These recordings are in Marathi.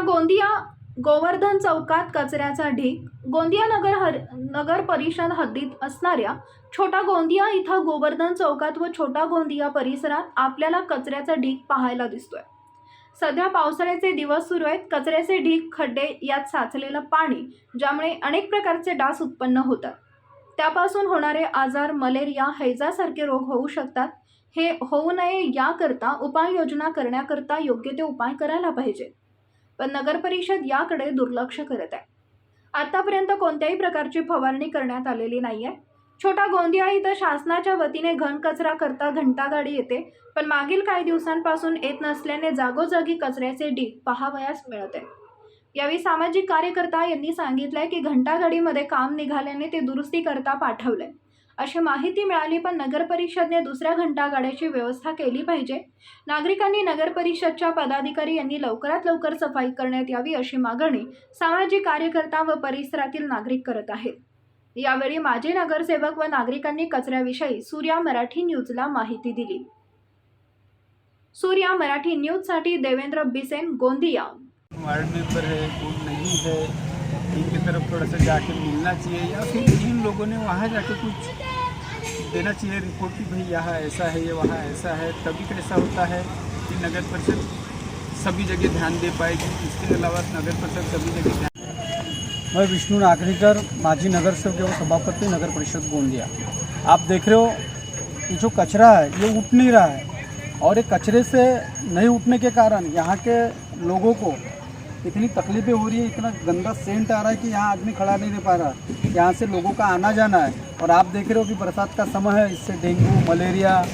गोंदिया गोवर्धन चौकात कचऱ्याचा ढीग गोंदिया नगर हर नगर परिषद हद्दीत असणाऱ्या छोटा गोंदिया इथं गोवर्धन चौकात व छोटा गोंदिया परिसरात आपल्याला कचऱ्याचा ढीग पाहायला दिसतोय. सध्या पावसाळ्याचे दिवस सुरू आहेत. कचऱ्याचे ढीग खड्डे यात साचलेलं पाणी ज्यामुळे अनेक प्रकारचे डास उत्पन्न होतात. त्यापासून होणारे आजार मलेरिया हैजासारखे रोग होऊ शकतात. हे होऊ नये याकरता उपाययोजना करण्याकरता योग्य ते उपाय करायला पाहिजे. पण नगरपरिषद याकडे दुर्लक्ष करत आहे. आतापर्यंत कोणत्याही प्रकारची फवारणी करण्यात आलेली नाही आहे छोटा गोंदिया इथं शासनाच्या वतीने घनकचरा करता घंटागाडी येते पण मागील काही दिवसांपासून येत नसल्याने जागोजागी कचऱ्याचे ढीग पाहावयास मिळत. आहे यावेळी सामाजिक कार्यकर्ता यांनी सांगितलंय की घंटागाडीमध्ये काम निघाल्याने ते दुरुस्ती करता पाठवलंय. अशी माहिती मिळाली पण नगरपरिषदने दुसऱ्या घंटागाड्याची व्यवस्था केली पाहिजे. नागरिकांनी नगरपरिषदच्या पदाधिकारी यांनी लवकरात लवकर सफाई करण्यात यावी अशी मागणी सामाजिक कार्यकर्ता व परिसरातील नागरिक करत आहेत. यावेळी माजी नगरसेवक व नागरिकांनी कचऱ्याविषयी सूर्या मराठी न्यूजला माहिती दिली. सूर्या मराठी न्यूजसाठी देवेंद्र बिसेन गोंदिया. वार्ड मेंबर है कोई नहीं है इनकी तरफ़ थोड़ा सा जाके मिलना चाहिए। या फिर इन लोगों ने वहाँ जाके कुछ देना चाहिए रिपोर्ट कि भाई यहाँ ऐसा है, ये वहाँ ऐसा है। तभी कैसा होता है कि नगर परिषद सभी जगह ध्यान दे पाएगी इसके अलावा नगर परिषद सभी जगह ध्यान मैं विष्णु नागरीकर, माजी नगर सेवक एवं सभापति, नगर परिषद गोंदिया। आप देख रहे हो, ये जो कचरा है, ये उठ नहीं रहा है। और ये कचरे से नहीं उठने के कारण यहाँ के लोगों को इतनी तकलीफें हो रही है, इतना गंदा सेंट आ रहा है कि यहाँ आदमी खड़ा नहीं रह पा रहा। यहाँ से लोगों का आना जाना है। और आप देख रहे हो कि बरसात का समय है, इससे डेंगू, मलेरिया,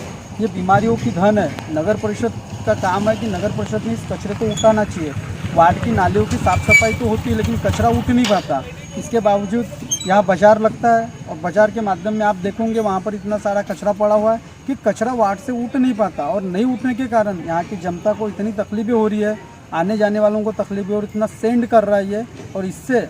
ये बीमारियों की धन है। नगर परिषद का काम है कि नगर परिषद में इस कचरे को उठाना चाहिए। वार्ड की नालियों की साफ़ सफ़ाई तो होती है, लेकिन कचरा उठ नहीं पाता। इसके बावजूद यहाँ बाज़ार लगता है और बाज़ार के माध्यम में आप देखोगे, वहाँ पर इतना सारा कचरा पड़ा हुआ है कि कचरा वार्ड से उठ नहीं पाता। और नहीं उठने के कारण यहाँ की जनता को इतनी तकलीफें हो रही है आने जाने वालों को तकलीफें और इतना सेंड कर रहा है और इससे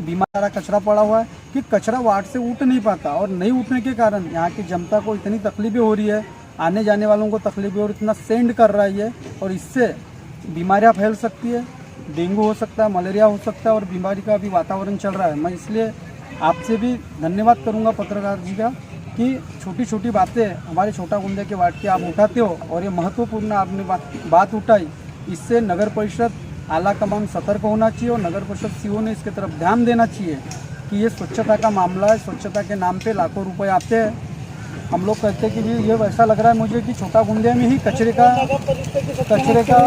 बीमार कचरा पड़ा हुआ है कि कचरा वार्ड से उठ नहीं पाता और नहीं उठने के कारण यहाँ की जनता को इतनी तकलीफें हो रही है, आने जाने वालों को तकलीफें और इतना सेंड कर रहा है और इससे बीमारियाँ फैल सकती है, डेंगू हो सकता है, मलेरिया हो सकता है और बीमारी का अभी वातावरण चल रहा है। मैं इसलिए आपसे भी धन्यवाद करूँगा पत्रकार जी का कि छोटी छोटी बातें हमारे छोटा गुंदे के वार्ड की आप उठाते हो और ये महत्वपूर्ण आपने बात बात उठाई। इससे नगर परिषद आला कमान सतर्क होना चाहिए और नगर परिषद सीओ ने इसके तरफ ध्यान देना चाहिए कि ये स्वच्छता का मामला है स्वच्छता के नाम पे लाखों रुपए आते हैं। हम लोग कहते हैं कि ये वैसा लग रहा है मुझे कि छोटा गुंदे में ही कचरे का कचरे का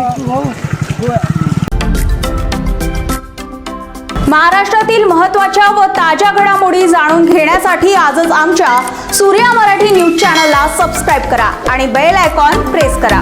महाराष्ट्रातील महत्त्वाच्या व ताज्या घडामोडी जाणून घेण्यासाठी आजच आमच्या सूर्या मराठी न्यूज चॅनलला सबस्क्राईब करा आणि बेल आयकॉन प्रेस करा.